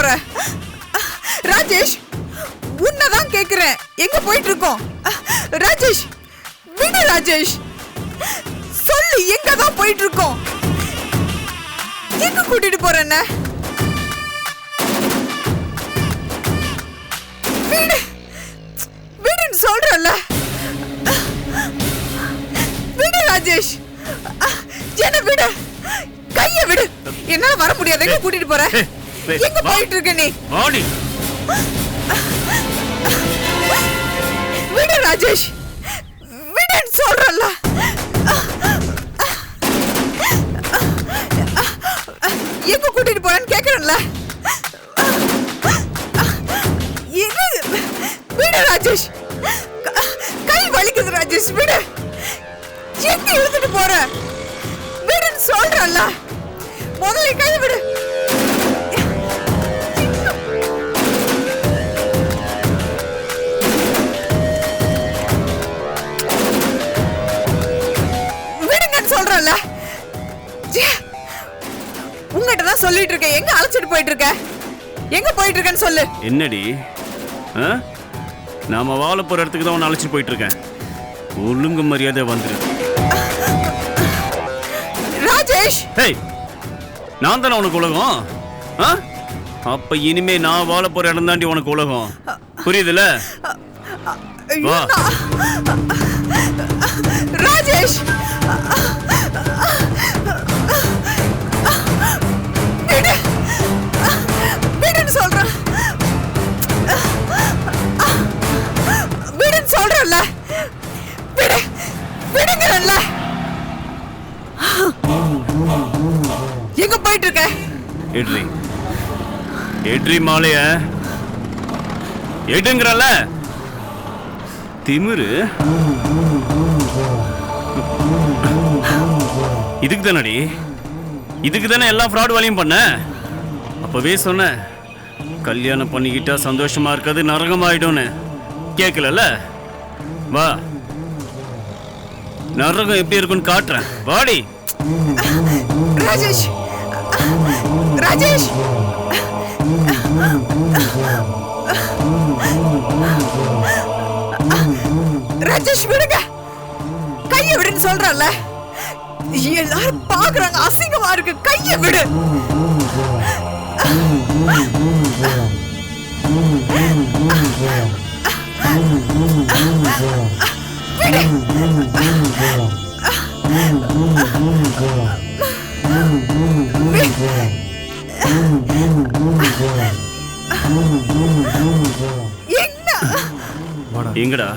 போற? ராஜேஷ் உன்னதான் கேக்குறேன். எங்க போயிட்டு இருக்கோம் ராஜேஷ் விடு ராஜேஷ். சொல்லு எங்க தான் போயிட்டு இருக்கோம் எங்க கூட்டிட்டு போற என்ன? விடு விடுன்னு சொல்றல விடு ராஜேஷ். என்ன விடு? கைய விடு. என்னால வர முடியாது. கூட்டிட்டு போற? ஏய், எங்க. போயிட்டு இருக்க நீ? வாடி. விடு ராஜேஷ். விடுன்னு சொல்றல எங்க போயிட்டு இருக்கேன்னு சொல்லு. என்னடி? நாம வாழ போற இடத்துக்கு தான் உன்னை அழைச்சிட்டு போயிட்டு இருக்கேன் ஒழுங்கு மரியாதை வந்துரு. ராஜேஷ்! ஹேய்! நான் தானே உனக்கு உலகம்? அப்ப இனிமே நான் வாழ போற இடம் தாண்டி உனக்கு உலகம். புரியுதுல? வா. ராஜேஷ்! எங்க போயிட்டு இருக்க எட்ரி. எட்ரி மாலைய எடுங்கிறல்ல திமிரு. இதுக்கு தானடி இதுக்கு தானே எல்லா ஃப்ராட் வேலையும் பண்ண? அப்பவே சொன்னேன் கல்யாணம் பண்ணிக்கிட்டா சந்தோஷமா இருக்காது நரகமாயிடும்னு. கேட்கலல்ல வா. நரகம் எப்படி இருக்குன்னு காட்டுறேன். வாடி. ராஜேஷ். ராஜேஷ். ராஜேஷ் விடுங்க. கைய விடுன்னு சொல்றல எல்லாரும் பாக்குறாங்க அசிங்கமா இருக்கு. கைய விடு. விடு. எங்கடா?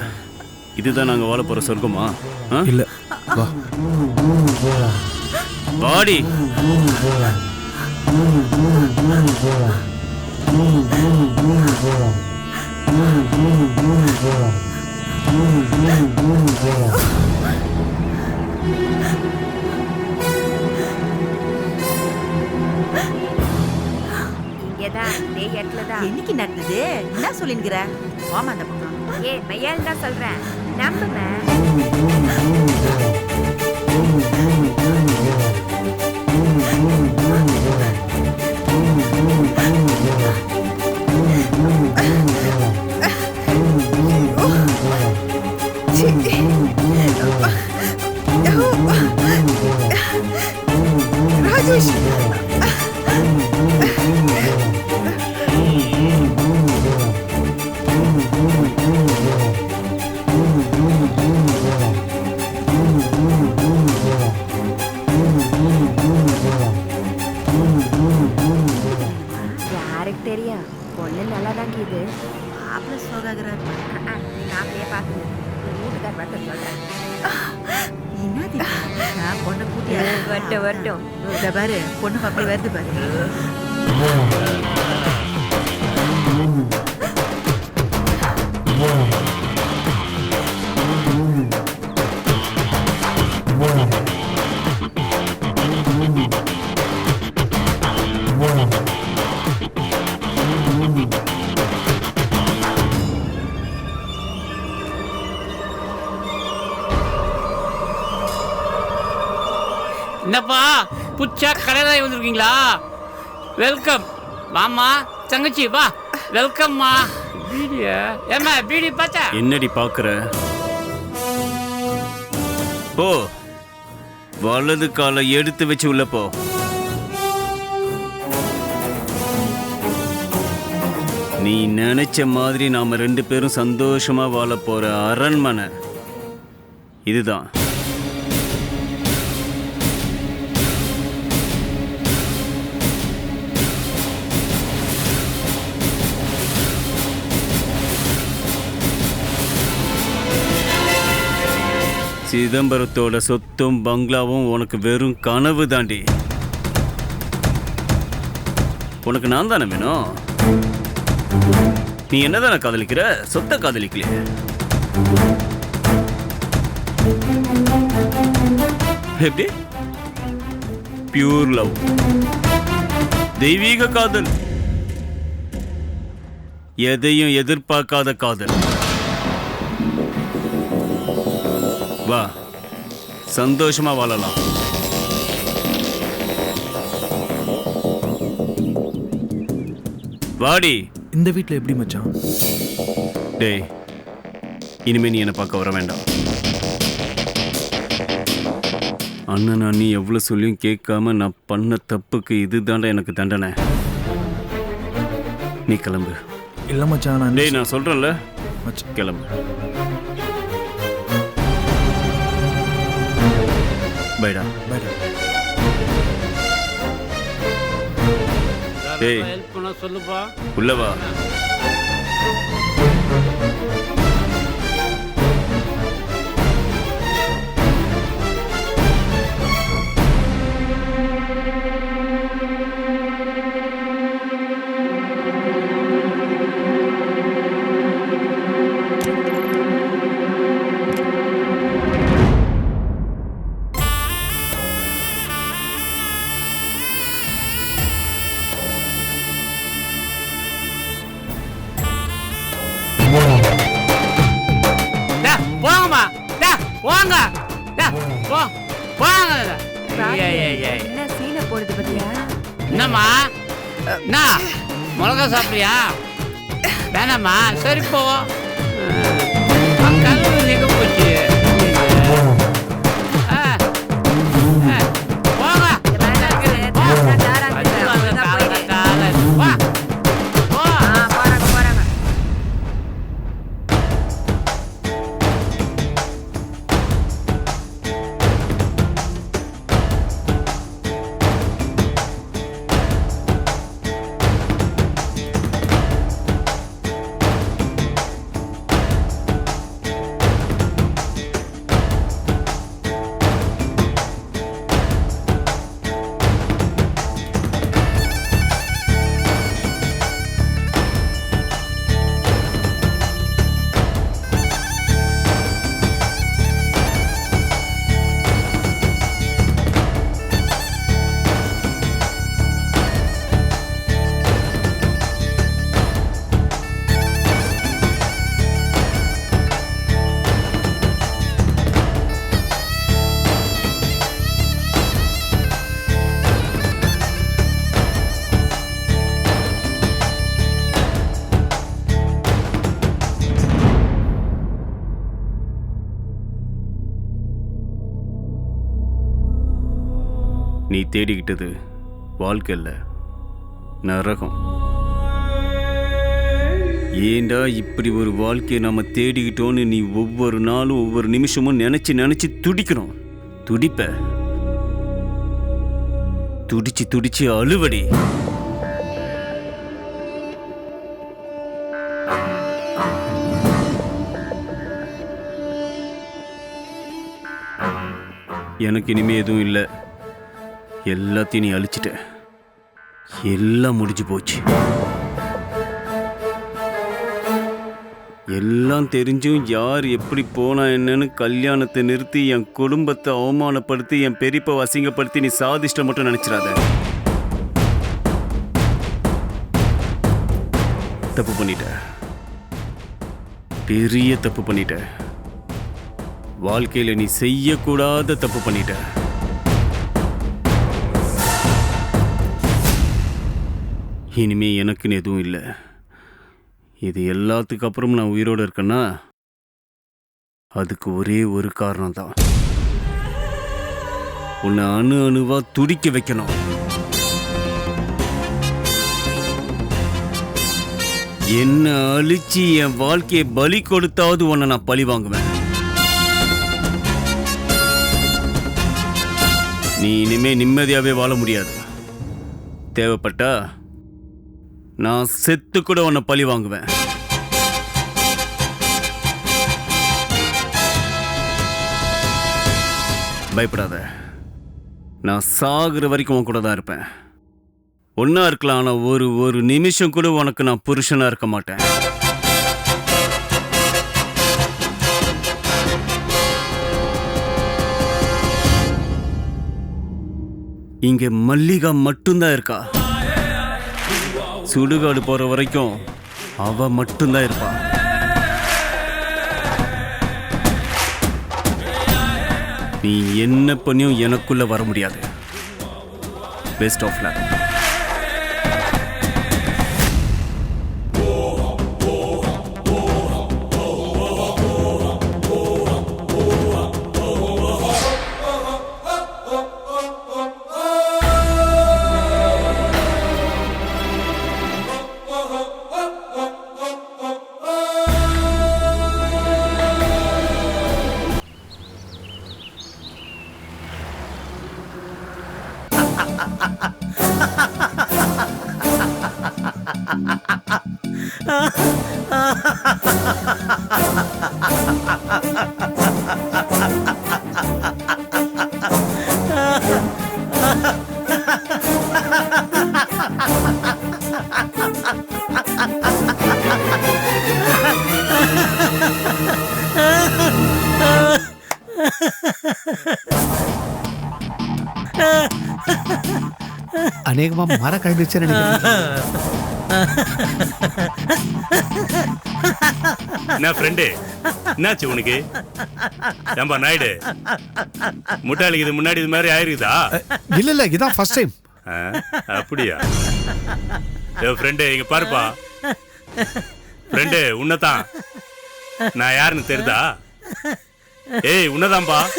இதுதான் நாங்க வாழ போற சொர்க்கமா? ஆ? இல்ல. வா. வாடி. இங்கதான் இதே இடத்துல தான் என்னைக்கு நடந்தது? என்ன சொல்லினுக்கிற வாமா அந்த பக்கம். ஏ மையால் தான் சொல்றேன். நம்புமே. பொண்ணை கூட்டி வரட்டும் வரட்டும் இத பாரு பொண்ணு பாப்பி வருது பாரு புச்சா கடையில் வந்திருக்கீங்களா? வெல்கம் வாமா தங்கச்சி வா. வெல்கம்மா பீடியா. ஏமா பீடி பார்த்தா என்னடி பார்க்குற போ. வலது காலை எடுத்து வச்சு உள்ள போ. நீ நினைச்ச மாதிரி நாம ரெண்டு பேரும் சந்தோஷமா வாழ போற அரண்மனை. இதுதான். சிதம்பரத்தோட சொத்தும் பங்களாவும் உனக்கு வெறும் கனவு தாண்டி. உனக்கு நான் தானே வேணும் நீ என்னதானே காதலிக்கிற? சொத்தை காதலிக்கலையே. எப்படி? பியூர் லவ் தெய்வீக காதல். எதையும் எதிர்பார்க்காத காதல். வா. சந்தோஷமா வாழலாம். வாடி. இந்த வீட்டில் எப்படி மச்சான்? டேய் இனிமே நீ என்னை பார்க்க வர வேண்டாம். அண்ணன் அண்ணி எவ்வளோ சொல்லியும் கேட்காம நான் பண்ண தப்புக்கு இதுதான்டா எனக்கு தண்டனை. நீ கிளம்பு. இல்லை மச்சான் டேய் நான் சொல்றேன்ல. மச்சான். கிளம்பு. பைடா பாய் டேய். ஹெல்ப் பண்ண சொல்லுப்பா. உள்ள வா மிளகா சாப்பிட்டியா வேணாம்மா சரி போவோம் கல்வி நிக்க போச்சு தேடிக்கிட்டது வாழ்க்கை நரகம். ஏண்டா இப்படி ஒரு வாழ்க்கையை நம்ம தேடிக்கிட்டோன்னு நீ ஒவ்வொரு நாளும் ஒவ்வொரு நிமிஷமும் நினச்சி நினச்சி துடிக்கணும். துடிப்ப. துடிச்சு துடிச்சு அழுவடி. எனக்கு இனிமே எதுவும் இல்லை. எல்லாத்தையும் நீ அழிச்சிட்ட. எல்லாம் முடிஞ்சு போச்சு. எல்லாம் தெரிஞ்சும் யார் எப்படி போனா என்னன்னு கல்யாணத்தை நிறுத்தி என் குடும்பத்தை அவமானப்படுத்தி என் பெரியப்பை அசிங்கப்படுத்தி நீ சாதிஷ்ட மட்டும் நினைச்சிடாத. தப்பு பண்ணிட்ட. பெரிய தப்பு பண்ணிட்ட. வாழ்க்கையில நீ செய்யக்கூடாத தப்பு பண்ணிட்ட. இனிமே எனக்குன்னு எதுவும் இல்லை. இது எல்லாத்துக்கு அப்புறம் நான் உயிரோடு இருக்கேன்னா அதுக்கு ஒரே ஒரு காரணம் தான். உன்னை அணு அணுவா துடிக்க வைக்கணும். என்ன அழிச்சு என் வாழ்க்கையை பலி கொடுத்தாவது உன்னை நான் பழி வாங்குவேன். நீ இனிமே நிம்மதியாவே வாழ முடியாது. தேவைப்பட்டா நான் செத்து கூட உன்னை பழி வாங்குவேன். பயப்படாத. நான் சாகுற வரைக்கும் உன் கூட தான் இருப்பேன். ஒன்றா இருக்கலாம் ஆனால் ஒரு ஒரு நிமிஷம் கூட உனக்கு நான் புருஷனாக இருக்க மாட்டேன். இங்கே மல்லிகா மட்டும்தான் இருக்கா? சுடுகாடு போகிற வரைக்கும் அவ மட்டும்தான் இருப்பான் நீ என்ன பண்ணியும் எனக்குள்ள வர முடியாது. பெஸ்ட் ஆஃப் லக் ಅನೇಕ ಮರ ಕಳೆದಿಚ್ಚಾರಣೆ என்ன ஃப்ரெண்டு என்னாச்சு உனக்கு? ஏம்பா நாயுடு முட்டாளிக்கு இது முன்னாடி இது மாதிரி ஆயிருக்குதா? இல்ல இல்ல இதான் ஃபர்ஸ்ட் டைம் அப்படியா? ஏ ஃப்ரெண்டு இங்க பாருப்பா. ஃப்ரெண்டு உன்னதான். நான் யாருன்னு தெரியுதா? ஏய் உன்னதான்பா.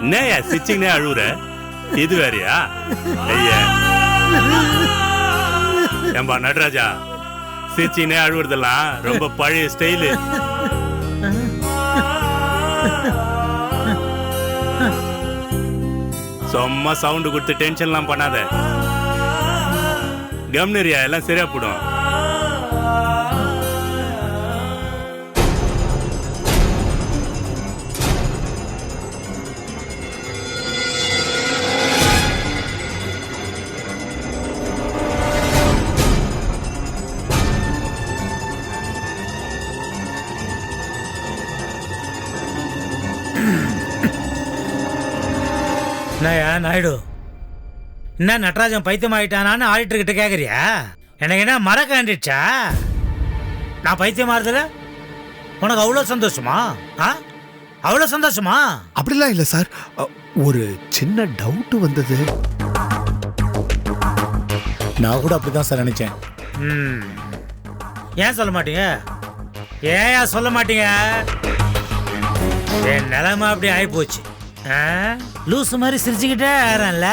என்னையா சிச்சிங்கனே அழுவுற? இது வேறையா? ஐயா. ஏம்பா நடராஜா சிரிச்சினே அழுவுறதெல்லாம் ரொம்ப பழைய ஸ்டைலு சும்மா சவுண்டு கொடுத்து டென்ஷன்லாம் பண்ணாத. கம்னரியா எல்லாம் சரியா போடும் நாயுடு என்ன நட்ராஜன் பைத்தியம் ஆயிட்டானான்னு ஆடிட்டர் கிட்ட கேக்குறியா? எனக்கு என்ன மர காண்டிடுச்சா நான் பைத்தியம் ஆறுதுல உனக்கு அவ்வளோ சந்தோஷமா? ஆ? அவ்வளோ சந்தோஷமா? அப்படிலாம் இல்ல சார். ஒரு சின்ன டவுட் வந்தது. நான் கூட அப்படிதான் சார் நினைச்சேன். ம். ஏன் சொல்ல மாட்டீங்க? ஏன் சொல்ல மாட்டீங்க? என் நிலைமை அப்படி ஆயிப்போச்சு. ஆ? லூஸ் மாதிரி சிரிச்சுக்கிட்டே ஆறேன்ல?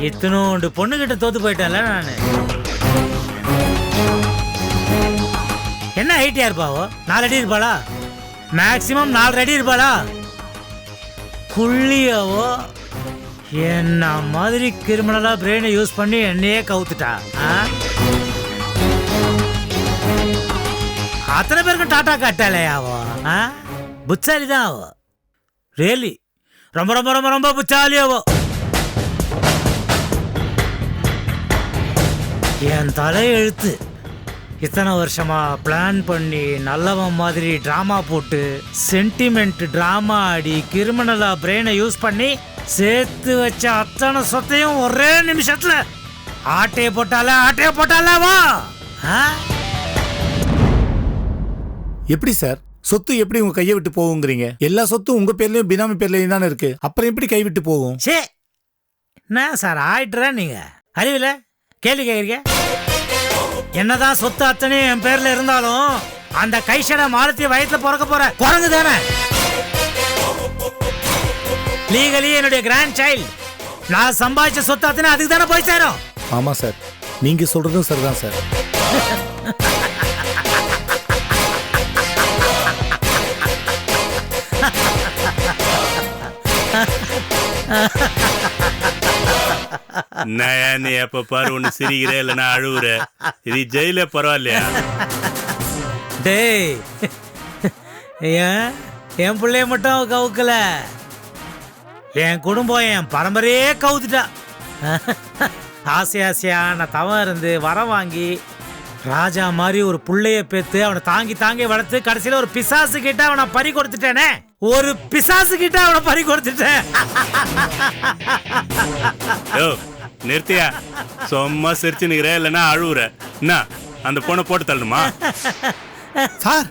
இத்தனோண்டு பொண்ணுகிட்ட தோத்து போயிட்டேன்ல நான். என்ன ஹைட்டியா இருப்பாவோ நாலு அடி இருப்பாளா? மேக்சிமம் நாலு அடி இருப்பாளா? குள்ளியாவோ என்ன மாதிரி கிரிமினலா பிரெயினை யூஸ் பண்ணி என்னையே கவுத்துட்டா ஆ? அத்தனை பேருக்கும் டாட்டா காட்டாலே ஆவோ ஆ? புத்தாலி தான் ஆவோ ரியலி ரொம்ப ரொம்ப ரொம்ப ரொம்ப புச்சாலியாவோ. என் தலையெழுத்து. இத்தனை வருஷமா பிளான் பண்ணி நல்லவன் மாதிரி ட்ராமா போட்டு சென்டிமெண்ட் ட்ராமா ஆடி கிரிமினலாக பிரெயினை யூஸ் பண்ணி சேர்த்து வச்ச அத்தனை சொத்தையும் ஒரே நிமிஷத்தில் ஆட்டையை போட்டாலே ஆட்டையை போட்டால வா. எப்படி சார்? சொத்து எப்படி உங்க கையை விட்டு போகுங்கிறீங்க? எல்லா சொத்தும் உங்க பேர்லயும் பினாமி பேர்லயும் தானே இருக்கு. அப்புறம் எப்படி கை விட்டு போகும்? சே என்ன சார் ஆயிட்டுறா நீங்க? அறிவில? கேள்வி கேட்குறீங்க? என்னதான் சொத்து அத்தனையும் என் பேர்ல இருந்தாலும் அந்த கைஷட மாலத்தி வயத்துல பிறக்க போற குரங்கு தானே? லீகலி என்னுடைய கிராண்ட் சைல்டு நான் சம்பாதிச்ச சொத்து அத்தனை அதுக்கு தானே போய் சேரும்? ஆமா சார். நீங்க சொல்றதும் சரிதான் சார். நான் நீ எப்ப பாரு ஒண்ணு சிரிக்கிற இல்லைன்னா அழுவுற. இது ஜெயில பரவாயில்லையா? டேய் ஏன்? என் பிள்ளைய மட்டும் கவுக்கல. என் குடும்பம் என் பரம்பரையே கவுத்துட்டா. ஆசை ஆசையா நான் தவம் இருந்து வரம் வாங்கி ராஜா மாதிரி ஒரு புள்ளைய பெத்து அவனை தாங்கி தாங்கி வளர்த்து கடைசியில ஒரு பிசாசு கிட்ட அவனை பறி கொடுத்துட்டேனே. ஒரு பிசாசு கிட்ட அவனை பறி கொடுத்துட்டேன். யோ நிறுத்தியா? சும்மா சிரிச்சு நிக்கிற இல்லைன்னா அழுவுற. என்ன அந்த பொண்ணை போட்டு தள்ளணுமா? சார்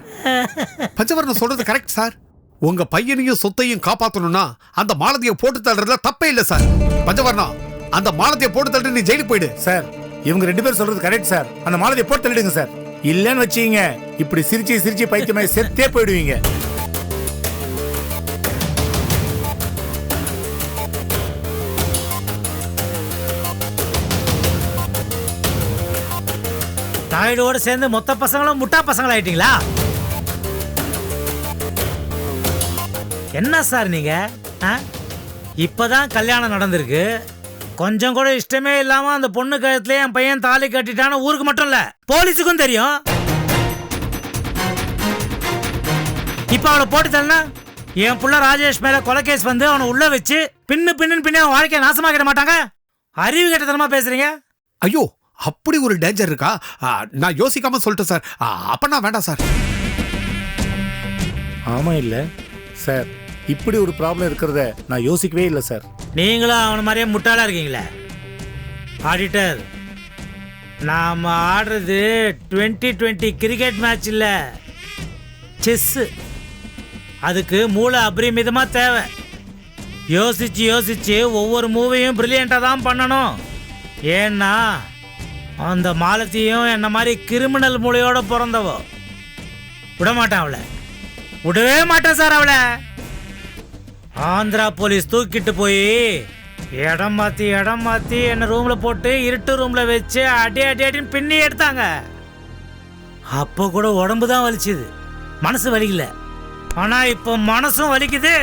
பஞ்சவர்ணம் சொல்றது கரெக்ட் சார். உங்க பையனையும் சொத்தையும் காப்பாத்தணும்னா அந்த மாலதியை போட்டு தள்ளுறதுல தப்பே இல்ல சார். பஞ்சவர்ணம் அந்த மாலதியை போட்டு தள்ளிட்டு நீ ஜெயிலுக்கு போயிடு. சார் இவங்க ரெண்டு பேரும் சொல்றது கரெக்ட் சார் அந்த மாலதியை போட்டு தள்ளிடுங்க சார் இல்லைன்னு வச்சுங்க இப்படி சிரிச்சு சிரிச்சு பைத்தியமாய் செத்தே போயிடுவீங்க. தாயோட சேர்ந்து மொத்த பசங்களும் முட்டா பசங்களாயிட்டீங்களா? என்ன சார் நீங்க? இப்பதான் கல்யாணம் நடந்திருக்கு. கொஞ்சம் கூட இஷ்டமே இல்லாம அந்த பொண்ணு கழுத்துல என் பையன் தாலி கட்டிட்டான்னு ஊருக்கு மட்டும் இல்ல போலீஸுக்கும் தெரியும். இப்ப அவளை போட்டு தள்ளனா என் புள்ள ராஜேஷ் மேல கொலை கேஸ் வந்து அவனை உள்ள வச்சு பின்னு பின்னு பின்னே அவன் வாழ்க்கையை நாசமாக்கிட மாட்டாங்க? அறிவு கெட்டத்தனமா பேசுறீங்க? ஐயோ அப்படி ஒரு டேஞ்சர் இருக்கா? ஆ, நான் யோசிக்காம சொல்லிட்டேன் சார். ஆ, அப்பனா வேண்டாம் சார். ஆமா இல்ல சார். இப்படி ஒரு ப்ராப்ளம் இருக்கிறத நான் யோசிக்கவே இல்லை சார். நீங்களும் அவனை மாதிரியே முட்டாளாக இருக்கீங்களே? ஆடிட்டர் நாம் ஆடுறது டுவெண்ட்டி டுவெண்ட்டி கிரிக்கெட் மேட்ச் இல்லை. செஸ்ஸு அதுக்கு மூளை அபரிமிதமாக தேவை. யோசிச்சு யோசிச்சு ஒவ்வொரு மூவையும் பிரில்லியண்ட்டாக தான் பண்ணணும். ஏன்னா அந்த மாலத்தியும் என்ன மாதிரி கிரிமினல் மூளையோடு பிறந்தவோ? விட மாட்டான் அவளை. விடவே மாட்டேன் சார் அவளை. ஆந்திரா போலீஸ் தூக்கிட்டு போய் இடம் மாத்தி இடம் மாத்தி என்ன ரூம்ல போட்டு இருட்டு ரூம்ல வச்சு அடி அடி அடின்னு பின்னி எடுத்தாங்க. அப்போ கூட உடம்பு தான் வலிச்சுது. மனசு வலிக்கல. ஆனா இப்போ மனசும் வலிக்குது.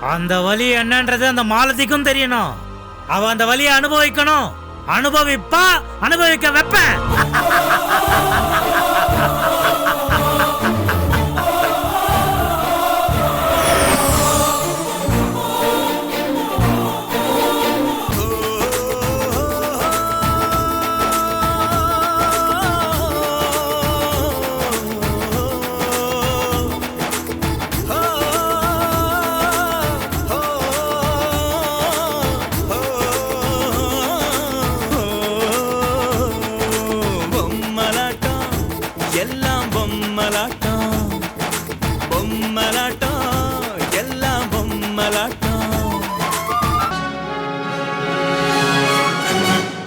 அந்த வலி என்னன்றது அந்த மாலதிக்கும் தெரியணும். அவ அந்த வலியை அனுபவிக்கணும். அனுபவிப்பா அனுபவிக்க வைப்பேன்.